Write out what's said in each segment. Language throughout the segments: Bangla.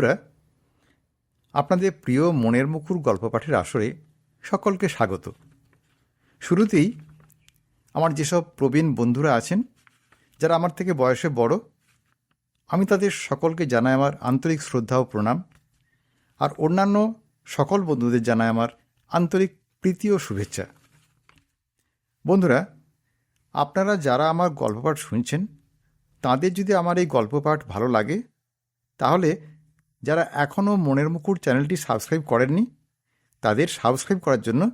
বন্ধুরা, আপনাদের প্রিয় মনের মুকুর গল্প পাঠের আসরে সকলকে স্বাগত। শুরুতেই আমার যেসব প্রবীণ বন্ধুরা আছেন, যারা আমার থেকে বয়সে বড়, আমি তাদের সকলকে জানাই আমার আন্তরিক শ্রদ্ধা ও প্রণাম, আর অন্যান্য সকল বন্ধুদের জানাই আমার আন্তরিক প্রীতি ও শুভেচ্ছা। বন্ধুরা, আপনারা যারা আমার গল্প পাঠ শুনছেন, তাদের যদি আমার এই গল্প পাঠ ভালো লাগে, তাহলে যারা এখনও মনের মুকুর চ্যানেলটি সাবস্ক্রাইব করেননি, তাদের সাবস্ক্রাইব করার জন্য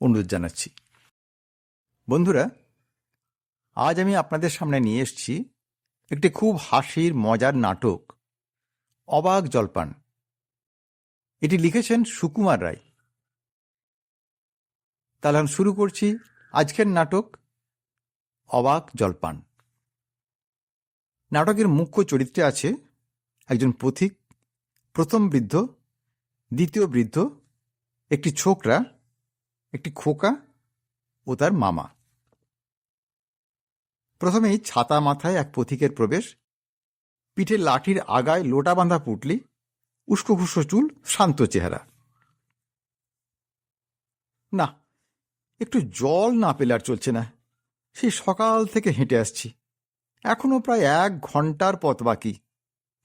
অনুরোধ জানাচ্ছি। বন্ধুরা, আজ আমি আপনাদের সামনে নিয়ে এসছি একটি খুব হাসির, মজার নাটক, অবাক জলপান। এটি লিখেছেন সুকুমার রায়। তাহলে আমি শুরু করছি আজকের নাটক, অবাক জলপান। নাটকের মুখ্য চরিত্রে আছে একজন পথিক প্রথম বৃদ্ধ, দ্বিতীয় বৃদ্ধ, একটি ছোকরা, একটি খোকা ও তার মামা। প্রথমেই ছাতা মাথায় এক পথিকের প্রবেশ, পিঠে লাঠির আগায় লোটা বাঁধা পুটলি, উস্কো খুস্কো চুল, শান্ত চেহারা। না, একটু জল না পেলে আর চলছে না। সেই সকাল থেকে হেঁটে আসছি। এখনও প্রায় এক ঘণ্টার পথ বাকি।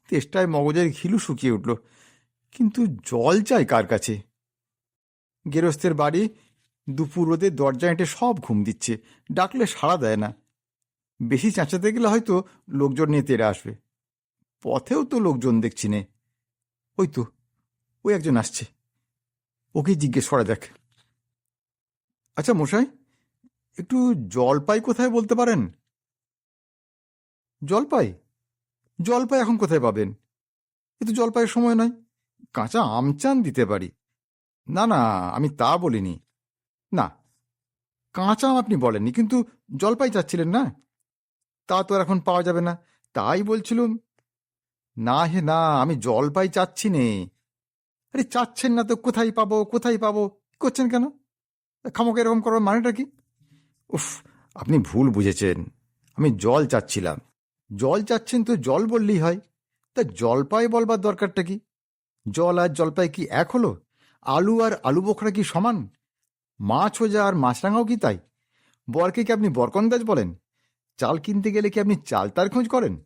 তেষ্টায় মগজের ঘিলু শুকিয়ে উঠল, কিন্তু জল চাই কার কাছে? গেরস্তের বাড়ি দুপুর রোদে দরজা এঁটে সব ঘুম দিচ্ছে, ডাকলে সাড়া দেয় না। বেশি চেঁচাতে গেলে হয়তো লোকজন নিয়ে তেড়ে আসবে। পথেও তো লোকজন দেখছি নে। ওই তো, ওই একজন আসছে। ওকে জিজ্ঞেস করা দেখ আচ্ছা মশাই, একটু জলপাই কোথায় বলতে পারেন? জলপাই? জলপাই এখন কোথায় পাবেন? এ তো জলপাইয়ের সময় নয়। কাঁচা আমচান দিতে পারি। না না, আমি তা বলিনি। না, কাঁচা আম আপনি বলেননি, কিন্তু জলপাই চাচ্ছিলেন না? তা তো আর এখন পাওয়া যাবে না। তাই বলছিলুম, না হে, না, আমি জলপাই চাচ্ছি নে। আরে, চাচ্ছেন না তো, কোথায় পাবো কোথায় পাবো? করছেন কেন? খামোকে এরকম করার মানেটা কি? উফ, আপনি ভুল বুঝেছেন। আমি জল চাচ্ছিলাম। জল চাচ্ছেন তো জল বললেই হয়। তা জলপাই বলবার দরকারটা কি? জল আর জলপাই কি এক হলো? আলু আর আলু বোখরা কি সমান? মাছ হোজা আর মাছরাঙাও কি তাই? বরকে কি আপনি বরকন্দাজ বলেন? চাল কিনতে গেলে কি আপনি চাল তার খোঁজ করেন?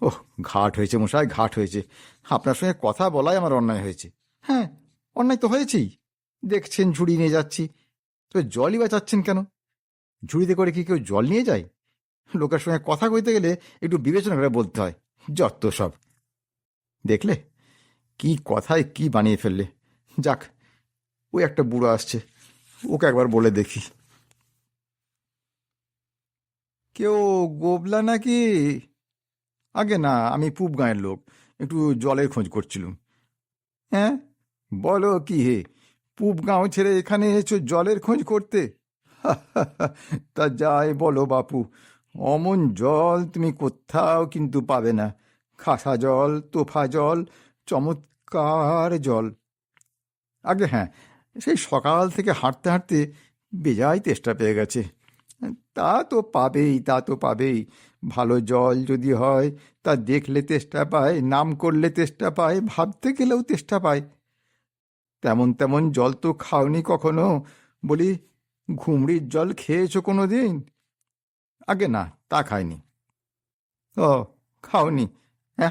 ওহ, ঘাট হয়েছে মশাই, ঘাট হয়েছে। আপনার সঙ্গে কথা বলাই আমার অন্যায় হয়েছে। হ্যাঁ অন্যায় তো হয়েছেই। দেখছেন ঝুড়ি নিয়ে যাচ্ছি। তবে জলই বা চাচ্ছেন কেন? ঝুড়িতে করে কি কেউ জল নিয়ে যায়? লোকের সঙ্গে কথা কইতে গেলে একটু বিবেচনা করে বলতে হয়। যত সব। দেখলে? কি কথায় কি বানিয়ে ফেললে? যাক ওই একটা বুড়ো আসছে। ওকে একবার বলে দেখি। কেউ গোবলা নাকি? আগে না, আমি পুব গাঁয়ের লোক। একটু জলের খোঁজ করছিলুম। হ্যাঁ? বলো কি হে? পুব গাঁও ছেড়ে এখানে এসো জলের খোঁজ করতে? তা যাই বলো বাপু। অমন জল তুমি কোথাও কিন্তু পাবে না। খাসা জল, তোফা জল, চমৎকার জল। আগে হ্যাঁ সেই সকাল থেকে হাঁটতে হাঁটতে বেজায় তেষ্টা পেয়ে গেছে। তা তো পাবেই, তা তো পাবেই। ভালো জল যদি হয়, তা দেখলে তেষ্টা পায়, নাম করলে তেষ্টা পায়, ভাবতে গেলেও তেষ্টা পায়। তেমন তেমন জল তো খাওনি কখনো। বলি, ঘুমড়ির জল খেয়েছো কোনো দিন আগে না, তা খাইনি। ও, খাওনি হ্যাঁ?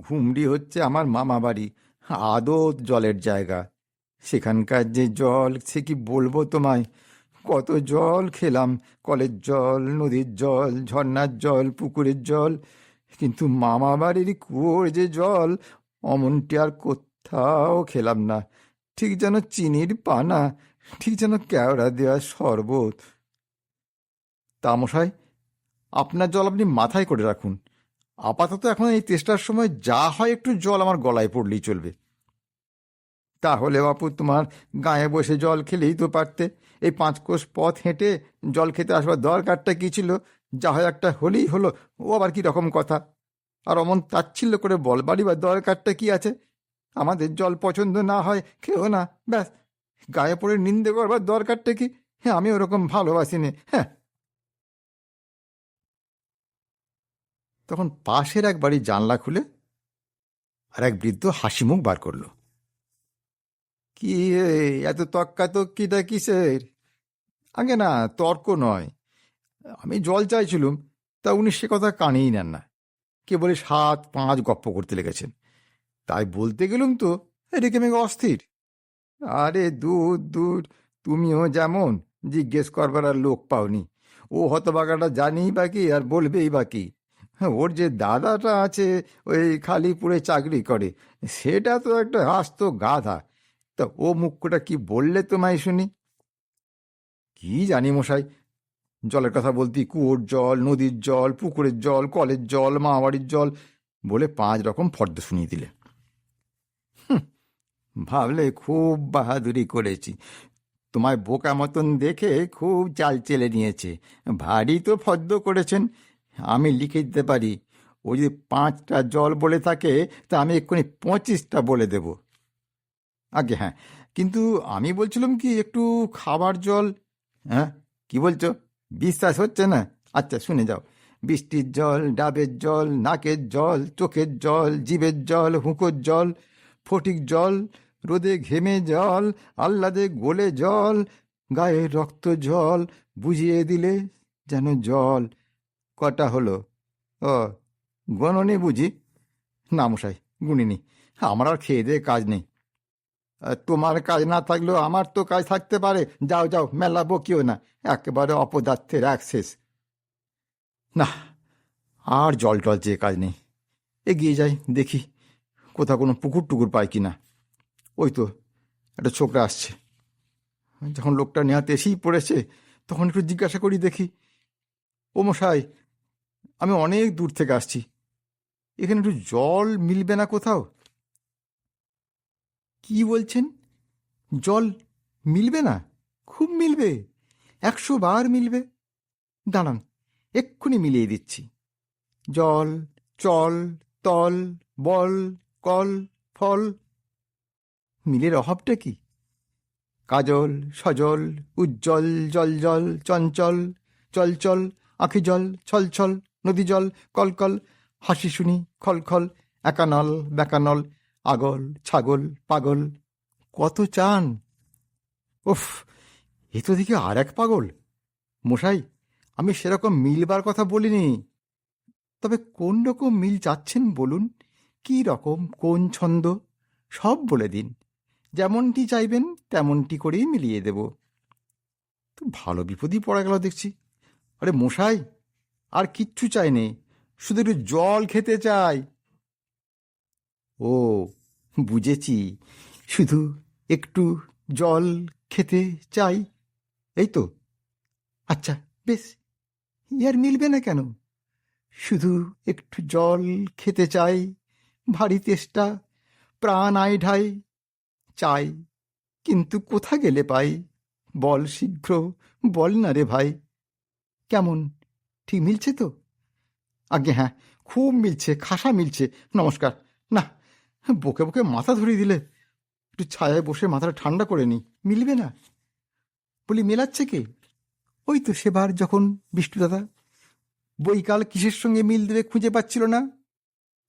ঘুমড়ি হচ্ছে আমার মামা বাড়ি, আদত জলের জায়গা। সেখানকার যে জল, সে কি বলব তোমায়? কত জল খেলাম, কলের জল, নদীর জল ঝর্নার জল, পুকুরের জল, কিন্তু মামা বাড়ির কুয়োর যে জল, অমনটি আর কোথাও খেলাম না। ঠিক যেন চিনির পানা, ঠিক যেন কেওড়া দেওয়া শরবত তামশাই আপনার জল আপনি মাথায় করে রাখুন। আপাতত এখন এই তেষ্টার সময় যা হয় একটু জল আমার গলায় পড়লেই চলবে। তাহলে বাপু, তোমার গায়ে বসে জল খেলেই তো পারতে। এই পাঁচ কোষ পথ হেঁটে জল খেতে আসবার দরকারটা কি ছিল? যা হয় একটা হলেই হলো, ও আবার কি রকম কথা? আর অমন তাচ্ছিল্য করে বলবারই বা দরকারটা কি আছে? আমাদের জল পছন্দ না হয়, খেও না, ব্যাস। গায়ে পড়ে নিন্দে করবার দরকারটা কি? হ্যাঁ আমি ওরকম ভালোবাসি নে হ্যাঁ। তখন পাশের এক বাড়ির জানলা খুলে আর এক বৃদ্ধ হাসি মুখ বার করল। কি এত তক্কা তক্কিটা কিসের? আগে না, তর্ক নয়। আমি জল চাইছিলুম, তা উনি সে কথা কানেই নেন না। কেবলে সাত পাঁচ গপ্প করতে লেগেছেন। তাই বলতে গেলুম তো রেখে মেঘে অস্থির। আরে দূর দূর, তুমিও যেমন, জিজ্ঞেস করবার আর লোক পাওনি। ও হতবাগাটা জানিই বাকি আর বলবেই বাকি ওর যে দাদাটা আছে, ওই খালিপুরে চাকরি করে, সেটা তো একটা আস্ত গাধা। তা ও মুখ্যটা কি বললে তোমায় শুনি? কি জানি মশাই, জলের কথা বলতি, কুয়োর জল, নদীর জল, পুকুরের জল, কলের জল, মামাবাড়ির জল, বলে পাঁচ রকম ফর্দ শুনিয়ে দিলে। ভাবলে খুব বাহাদুরি করেছি। তোমায় বোকা মতন দেখে খুব চাল চেলে নিয়েছে। ভারী তো ফদ্দ করেছেন। আমি লিখে দিতে পারি। ও যদি পাঁচটা জল বলে থাকে, তা আমি এক্ষুনি পঁচিশটা বলে দেব। আগে হ্যাঁ কিন্তু আমি বলছিলাম কি, একটু খাবার জল হ্যাঁ? কি বলছো? বিশ্বাস হচ্ছে না? আচ্ছা শুনে যাও। বৃষ্টির জল, ডাবের জল, নাকের জল, চোখের জল, জিভের জল, হুঁকোর জল, ফটিক জল, রোদে ঘেমে জল, আহ্লাদে গোলে জল, গায়ে রক্ত জল, বুঝিয়ে দিলে যেন জল। কটা হলো? ও গণনি বুঝি? না মশাই গুনিনি আমার আর খেয়ে দিয়ে কাজ নেই। তোমার কাজ না থাকলেও আমার তো কাজ থাকতে পারে। যাও যাও, মেলা বকিও না। একেবারে অপদার্থের অ্যাক্সেস না, আর জল টল চেয়ে কাজ নেই। এগিয়ে যাই, দেখি কোথাও কোনো পুকুর টুকুর পাই কিনা। ওই তো, একটা ছোকরা আসছে। যখন লোকটা নেহাতে এসেই পড়েছে, তখন একটু জিজ্ঞাসা করি দেখি। ও মশাই আমি অনেক দূর থেকে আসছি। এখানে একটু জল মিলবে না কোথাও? কি বলছেন? জল মিলবে না? খুব মিলবে। একশো বার মিলবে। দাঁড়ান, এক্ষুনি মিলিয়ে দিচ্ছি। জল, চল, তল, বল, কল, ফল। মিলের অভাবটা কি? কাজল, সজল, উজ্জ্বল জল জল চঞ্চল, চলচল আখি জল ছলছল। নদী জল কলকল হাসি শুনি খলখল একানল, বেকানল, আগল, ছাগল, পাগল। কত চান? উফ, এ তো দেখি আর এক পাগল। মশাই, আমি সেরকম মিলবার কথা বলিনি। তবে কোন রকম মিল চাচ্ছেন বলুন? কি রকম, কোন ছন্দ? সব বলে দিন। যেমনটি চাইবেন, তেমনটি করেই মিলিয়ে দেব। তো ভালো বিপদই পড়া গেল দেখছি। আরে মশাই আর কিচ্ছু চাই নেই, শুধু একটু জল খেতে চাই। ও, বুঝেছি, শুধু একটু জল খেতে চাই। এই তো। আচ্ছা বেশ ইয়ার মিলবে না কেন? শুধু একটু জল খেতে চাই, ভারী তেষ্টা, প্রাণ আই ঢাই। চাই, কিন্তু কোথা গেলে পাই? বল শীঘ্র, বল না রে ভাই। কেমন? ঠিক মিলছে তো? আগে হ্যাঁ খুব মিলছে, খাসা মিলছে। নমস্কার। না, বকে বকে মাথা ধরিয়ে দিলে। একটু ছায়ায় বসে মাথাটা ঠান্ডা করে নি মিলবে না? বলি, মেলাচ্ছে কে? ওই তো সেবার যখন বিষ্ণু দাদা। বৈকাল কিসের সঙ্গে মিল দেবে খুঁজে পাচ্ছিল না।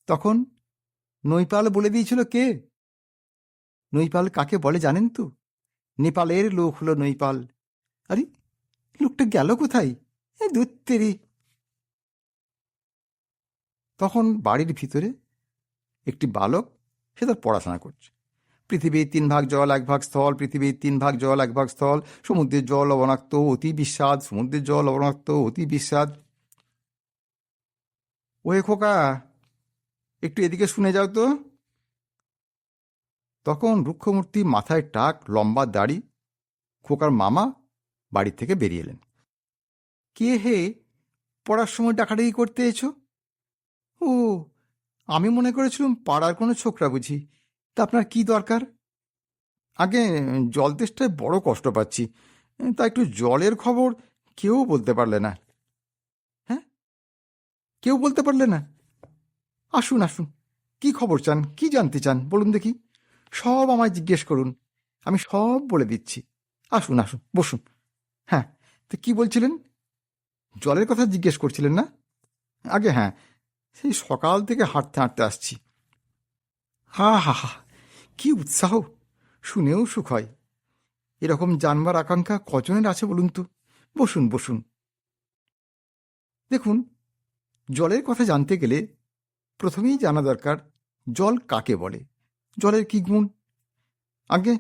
তখন নৈপাল বলে দিয়েছিল কে? নৈপাল কাকে বলে জানেন তো? নেপালের লোক হলো নৈপাল। আরে, লোকটা গেল কোথায়? এ দূত্তেরি তখন বাড়ির ভিতরে একটি বালক, সে তার পড়াশোনা করছে। পৃথিবীর তিন ভাগ জল, এক ভাগ স্থল, পৃথিবীর তিন ভাগ জল, এক ভাগ স্থল, সমুদ্রের জল লবণাক্ত, অতি বিস্বাদ, সমুদ্রের জল লবণাক্ত, অতি বিস্বাদ। ওহে খোকা, একটু এদিকে শুনে যাও তো। তখন রুক্ষমূর্তি মাথায় টাক, লম্বা দাড়ি, খোকার মামা বাড়ি থেকে বেরিয়ে এলেন। কে হে, পড়ার সময় ডাকাডাকি করতে এছো ও, আমি মনে করেছিলাম পাড়ার কোনো ছোকরা বুঝি। তা আপনার কি দরকার? আগে জল তেষ্টায় বড় কষ্ট পাচ্ছি। তা একটু জলের খবর কেউ বলতে পারলে না। হ্যাঁ? কেউ বলতে পারলে না? আসুন আসুন। কি খবর চান? কি জানতে চান? বলুন দেখি। সব আমায় জিজ্ঞেস করুন। আমি সব বলে দিচ্ছি। আসুন আসুন, বসুন। হ্যাঁ তো কি বলছিলেন? জলের কথা জিজ্ঞেস করছিলেন না? আগে হ্যাঁ সেই সকাল থেকে হাঁটতে হাঁটতে আসছি। হা হা হা, কি উৎসাহ, শুনেও সুখ হয়। এরকম জানবার আকাঙ্ক্ষা কজনের আছে বলুন তো? বসুন বসুন। দেখুন, জলের কথা জানতে গেলে প্রথমেই জানা দরকার, জল কাকে বলে? জলের কি গুণ? আগে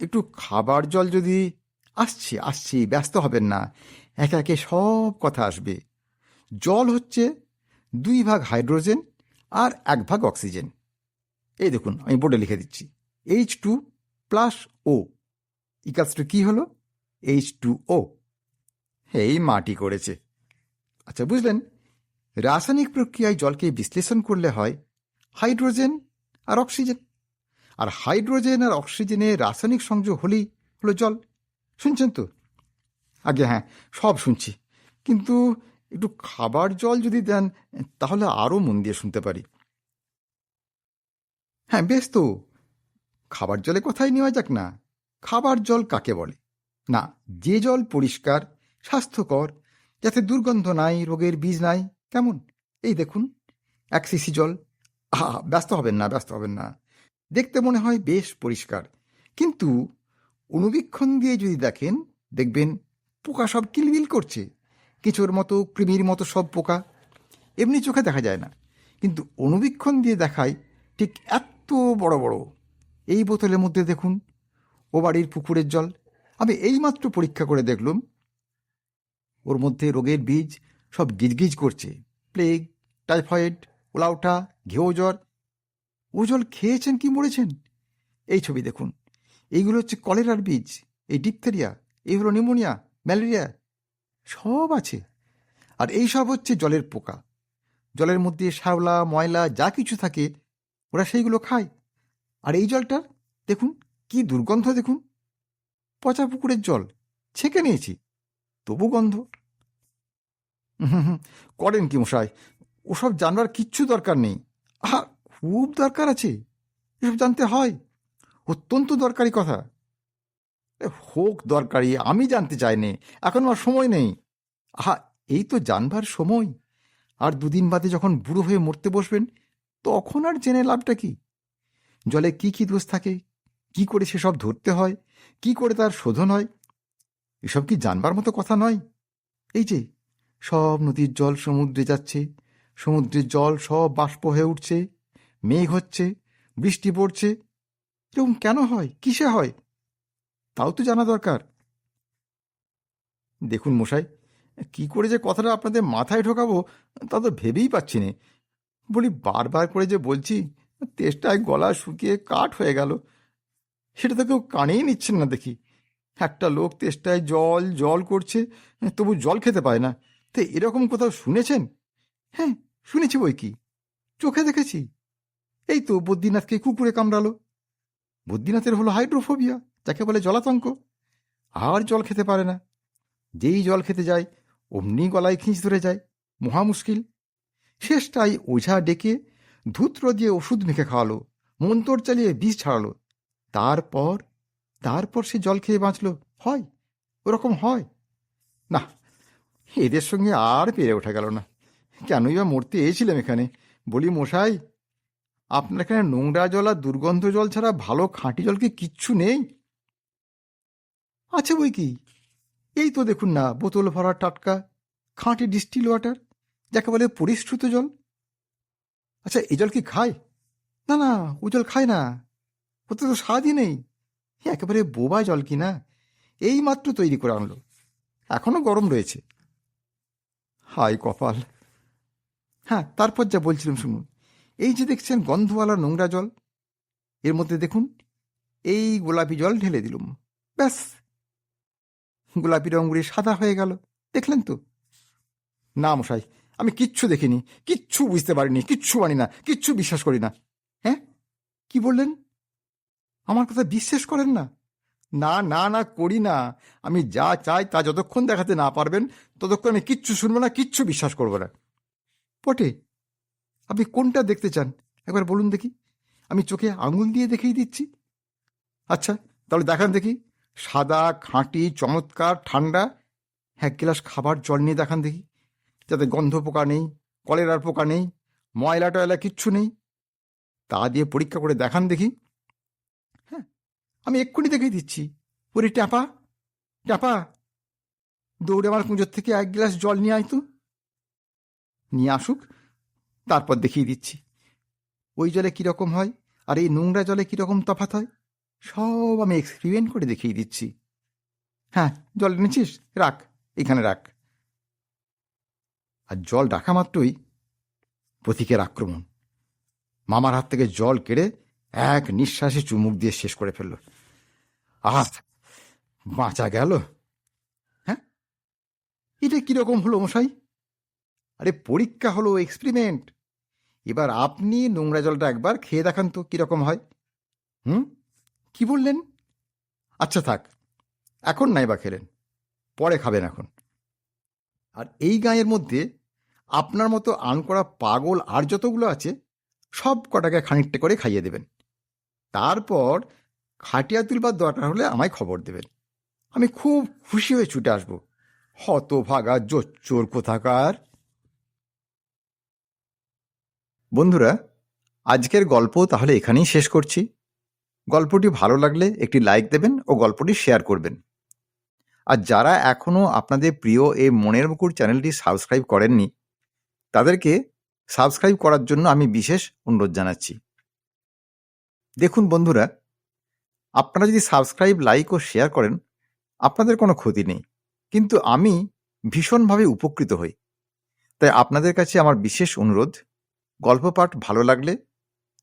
একটু খাবার জল যদি আসছি আসছি, ব্যস্ত হবেন না। একে একে সব কথা আসবে। জল হচ্ছে দুই ভাগ হাইড্রোজেন আর এক ভাগ অক্সিজেন। এই দেখুন, আমি বোর্ডে লিখে দিচ্ছি H two plus O equals two কী হলো? এইচ টু ও এই মাটি করেছে। আচ্ছা বুঝলেন? রাসায়নিক প্রক্রিয়ায় জলকে বিশ্লেষণ করলে হয় হাইড্রোজেন আর অক্সিজেন। আর হাইড্রোজেন আর অক্সিজেনের রাসায়নিক সংযোগ হলেই হলো জল। শুনছেন তো? আগে হ্যাঁ সব শুনছি। কিন্তু একটু খাবার জল যদি দেন, তাহলে আরও মন দিয়ে শুনতে পারি। হ্যাঁ বেশ তো। খাবার জলে কথাই নেওয়া যাক না। খাবার জল কাকে বলে? না, যে জল পরিষ্কার, স্বাস্থ্যকর, যাতে দুর্গন্ধ নাই, রোগের বীজ নাই, কেমন? এই দেখুন, এক সিসি জল। আহা, ব্যস্ত হবেন না, ব্যস্ত হবেন না। দেখতে মনে হয় বেশ পরিষ্কার। কিন্তু অনুবীক্ষণ দিয়ে যদি দেখেন, দেখবেন পোকা সব কিলবিল করছে। কিছুর মতো, কৃমির মতো সব পোকা এমনি চোখে দেখা যায় না। কিন্তু অনুবীক্ষণ দিয়ে দেখায় ঠিক এত বড় বড়। এই বোতলের মধ্যে দেখুন, ও বাড়ির পুকুরের জল। আমি এইমাত্র পরীক্ষা করে দেখলুম, ওর মধ্যে রোগের বীজ সব গিজগিজ করছে। প্লেগ, টাইফয়েড ওলাউটা ঘেউ জ্বর। ও জল খেয়েছেন কি মরেছেন? এই ছবি দেখুন। এইগুলো হচ্ছে কলেরার বীজ, এই ডিপথেরিয়া, এই হলো নিউমোনিয়া, ম্যালেরিয়া সব আছে। আর এই সব হচ্ছে জলের পোকা। জলের মধ্যে শ্যাওলা, ময়লা, যা কিছু থাকে, ওরা সেইগুলো খায়। আর এই জলটার, দেখুন, কি দুর্গন্ধ, দেখুন। পচা পুকুরের জল, ছেঁকে নিয়েছি, তবু গন্ধ। করেন কি মশাই, ওসব জানবার কিচ্ছু দরকার নেই। আহা, খুব দরকার আছে, এসব জানতে হয়। অত্যন্ত দরকারি কথা। হোক দরকারি, আমি জানতে চাইনি, এখন আর সময় নেই। আহা, এই তো জানবার সময়। আর দুদিন বাদে যখন বুড়ো হয়ে মরতে বসবেন, তখন আর জেনে লাভটা কি? জলে কি কি দোষ থাকে? কি করে সেসব ধরতে হয়? কি করে তার শোধন হয়? এসব কি জানবার মতো কথা নয়? এই যে, সব নদীর জল সমুদ্রে যাচ্ছে, সমুদ্রের জল সব বাষ্প হয়ে উঠছে, মেঘ হচ্ছে, বৃষ্টি পড়ছে। এরকম কেন হয়? কিসে হয়? তাও তো জানা দরকার। দেখুন মশাই, কি করে যে কথাটা আপনাদের মাথায় ঢোকাবো তা তো ভেবেই পাচ্ছি না। বলি বারবার করে যে বলছি, তেষ্টায় গলা শুকিয়ে কাঠ হয়ে গেল। সেটা তো কেউ কানেই নিচ্ছেন না দেখি। একটা লোক তেষ্টায় জল জল করছে, তবু জল খেতে পায় না। তো এরকম কোথাও শুনেছেন? হ্যাঁ শুনেছি বই কি। চোখে দেখেছি। এই তো বদ্রীনাথকে কুকুরে কামড়ালো। বদ্রীনাথের হলো হাইড্রোফোবিয়া। যাকে বলে জলাতঙ্ক, আর জল খেতে পারে না। যেই জল খেতে যায়, অমনি গলায় খিঁচ ধরে যায়। মহা মুশকিল। শেষটাই ওঝা ডেকে ধূত্র দিয়ে ওষুধ মেখে খাওয়ালো, মন্তর চালিয়ে বিষ ছাড়ালো। তারপর তারপর সে জল খেয়ে বাঁচল। হয়, ওরকম হয়। না এদের সঙ্গে আর পেরে ওঠা গেল না। কেনই বা মরতে এসেছিলাম এখানে? বলি, মশাই, আপনার এখানে নোংরা জল আর দুর্গন্ধ জল ছাড়া ভালো খাঁটি জল কি কিচ্ছু নেই? আছে বই কি? এই তো দেখুন না, বোতল ভরা টাটকা, খাঁটি ডিস্টিল ওয়াটার যাকে বলে পরিশ্রুত জল। আচ্ছা এই জল কি খায়? না না, ও জল খায় না। ওতে তো স্বাদই নেই। একেবারে বোবা জল কি না? এই মাত্র তৈরি করে আনলো। এখনও গরম রয়েছে। হাই কপাল। হ্যাঁ তারপর যা বলছিলাম শুনুন। এই যে দেখছেন গন্ধওয়ালা নোংরা জল, এর মধ্যে দেখুন, এই গোলাপি জল ঢেলে দিলুম। ব্যাস। গোলাপি রঙগুলি সাদা হয়ে গেল। দেখলেন তো? না মশাই, আমি কিচ্ছু দেখিনি, কিচ্ছু বুঝতে পারিনি, কিচ্ছু মানি না, কিচ্ছু বিশ্বাস করি না। হ্যাঁ? কি বললেন? আমার কথা বিশ্বাস করেন না? না না না, করি না। আমি যা চাই তা যতক্ষণ দেখাতে না পারবেন, ততক্ষণ আমি কিচ্ছু শুনব না, কিচ্ছু বিশ্বাস করব না। পটে আপনি কোনটা দেখতে চান? একবার বলুন দেখি। আমি চোখে আঙুল দিয়ে দেখেই দিচ্ছি। আচ্ছা তাহলে দেখান দেখি। সাদা, খাঁটি, চমৎকার, ঠান্ডা। এক গ্লাস খাবার, জল নিয়ে দেখান দেখি। যাতে গন্ধ পোকা নেই, কলেরার পোকা নেই, ময়লা টয়লা কিচ্ছু নেই। তা দিয়ে পরীক্ষা করে দেখান দেখি। হ্যাঁ আমি এক্ষুনি দেখিয়ে দিচ্ছি। ওরে ট্যাপা ট্যাপা, দৌড়ে আমার কুঁজোর থেকে এক গ্লাস জল নিয়ে আয় তো। নিয়ে আসুক, তারপর দেখিয়ে দিচ্ছি। ওই জলে কীরকম হয়? আর এই নোংরা জলে কীরকম তফাত হয়? সব আমি এক্সপেরিমেন্ট করে দেখিয়ে দিচ্ছি। হ্যাঁ জল এনেছিস? রাখ, এখানে রাখ। আর জল রাখা মাত্রই প্রতীকের আক্রমণ। মামার হাত থেকে জল কেড়ে এক নিঃশ্বাসে চুমুক দিয়ে শেষ করে ফেলল। আহ, বাঁচা গেল। হ্যাঁ? এটা কীরকম হলো মশাই? আরে পরীক্ষা হলো এক্সপেরিমেন্ট এবার আপনি নোংরা জলটা একবার খেয়ে দেখান তো কীরকম হয়। হুম? কি বললেন? আচ্ছা থাক, এখন নাই বা খেলেন, পরে খাবেন এখন। আর এই গাঁয়ের মধ্যে আপনার মতো আনকরা পাগল আর যতগুলো আছে, সব কটাকে খানিকটা করে খাইয়ে দেবেন। তারপর খাটিয়া তুলবার দরকার হলে আমায় খবর দেবেন। আমি খুব খুশি হয়ে ছুটে আসব। হতভাগা জোচ্চোর কোথাকার। বন্ধুরা, আজকের গল্প তাহলে এখানেই শেষ করছি। গল্পটি ভালো লাগলে একটি লাইক দেবেন ও গল্পটি শেয়ার করবেন। আর যারা এখনও আপনাদের প্রিয় এই মনের মুকুর চ্যানেলটি সাবস্ক্রাইব করেননি, তাদেরকে সাবস্ক্রাইব করার জন্য আমি বিশেষ অনুরোধ জানাচ্ছি। দেখুন বন্ধুরা, আপনারা যদি সাবস্ক্রাইব লাইক ও শেয়ার করেন, আপনাদের কোনো ক্ষতি নেই। কিন্তু আমি ভীষণভাবে উপকৃত হই। তাই আপনাদের কাছে আমার বিশেষ অনুরোধ, গল্প পাঠ ভালো লাগলে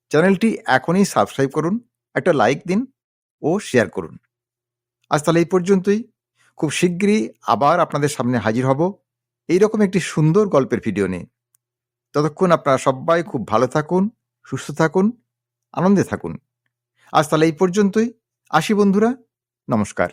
চ্যানেলটি এখনই সাবস্ক্রাইব করুন একটা লাইক দিন ও শেয়ার করুন। আজ তাহলে এই পর্যন্তই। খুব শিগগিরই আবার আপনাদের সামনে হাজির হব এইরকম একটি সুন্দর গল্পের ভিডিও নিয়ে। ততক্ষণ আপনারা সবাই খুব ভালো থাকুন, সুস্থ থাকুন, আনন্দে থাকুন। আজ তাহলে এই পর্যন্তই। আসি বন্ধুরা, নমস্কার।